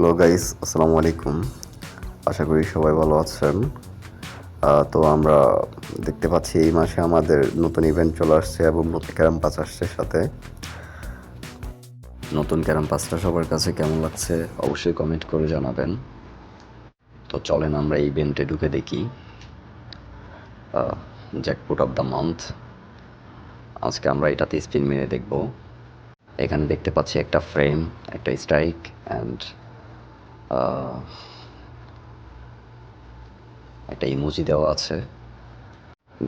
Hello guys আসসালামু আলাইকুম আশা করি সবাই ভালো আছেন। তো আমরা দেখতে পাচ্ছি এই মাসে আমাদের নতুন ইভেন্ট চলে আসছে এবং নতুন ক্যারাম পাস আসছে সাথে। নতুন ক্যারাম পাসটা সবার কাছে কেমন লাগছে অবশ্যই কমেন্ট করে জানাবেন। তো চলেন আমরা ইভেন্টে ঢুকে দেখি। জ্যাকপুট অফ দ্য মান্থ আজকে আমরা এটাতে স্পিন মেরে দেখব। এখানে দেখতে পাচ্ছি একটা ফ্রেম একটা স্ট্রাইক অ্যান্ড একটা ইমোজি দেওয়া আছে।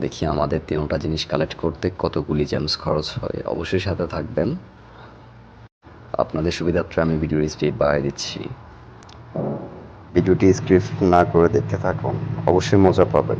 দেখি আমাদের তিনটা জিনিস কালেক্ট করতে কতগুলি জেমস খরচ হয়। অবশ্যই সাথে থাকবেন। আপনাদের সুবিধার্থে আমি ভিডিওর স্পিড বাড়িয়ে দিচ্ছি। ভিডিওটি স্ক্রিপ্ট না করে দেখতে থাকুন। অবশ্যই মজা পাবেন।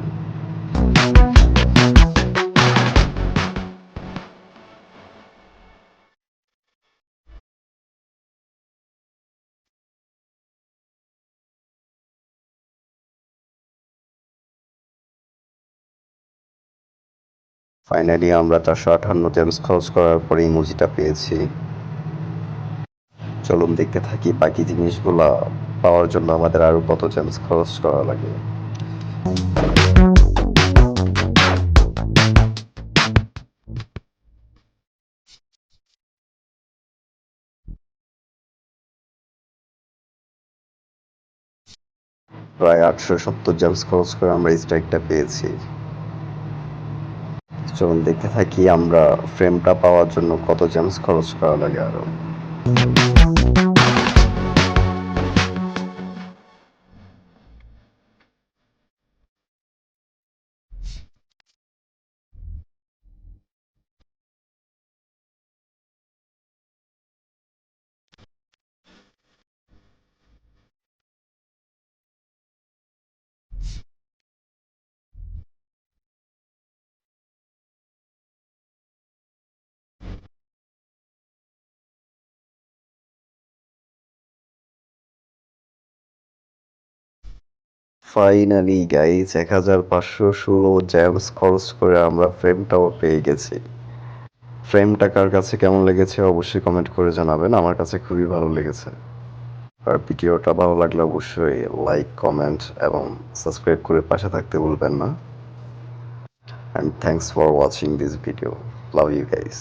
ফাইনালি আমরা চারশো আঠান্ন জেমস খরচ করার পরে ইমোজিটা পেয়েছি। চলুন দেখতে থাকি বাকি জিনিসগুলা। পাওয়ার জন্য আমাদের আরও কত জেমস খরচ করা লাগে। প্রায় আটশো সত্তর জেমস খরচ করে আমরা স্ট্রাইকটা পেয়েছি। চলুন দেখতে থাকি আমরা ফ্রেমটা পাওয়ার জন্য কত জেমস খরচ করা লাগে আরও। ফাইনালি গাইজ এক হাজার পাঁচশো ষোলো জেমস খরচ করে আমরা ফ্রেমটাও পেয়ে গেছি। ফ্রেমটা কার কাছে কেমন লেগেছে অবশ্যই কমেন্ট করে জানাবেন, আমার কাছে খুবই ভালো লেগেছে। আর ভিডিওটা ভালো লাগলে অবশ্যই লাইক কমেন্ট এবং সাবস্ক্রাইব করে পাশে থাকতে ভুলবেন না। And thanks for watching this video love you guys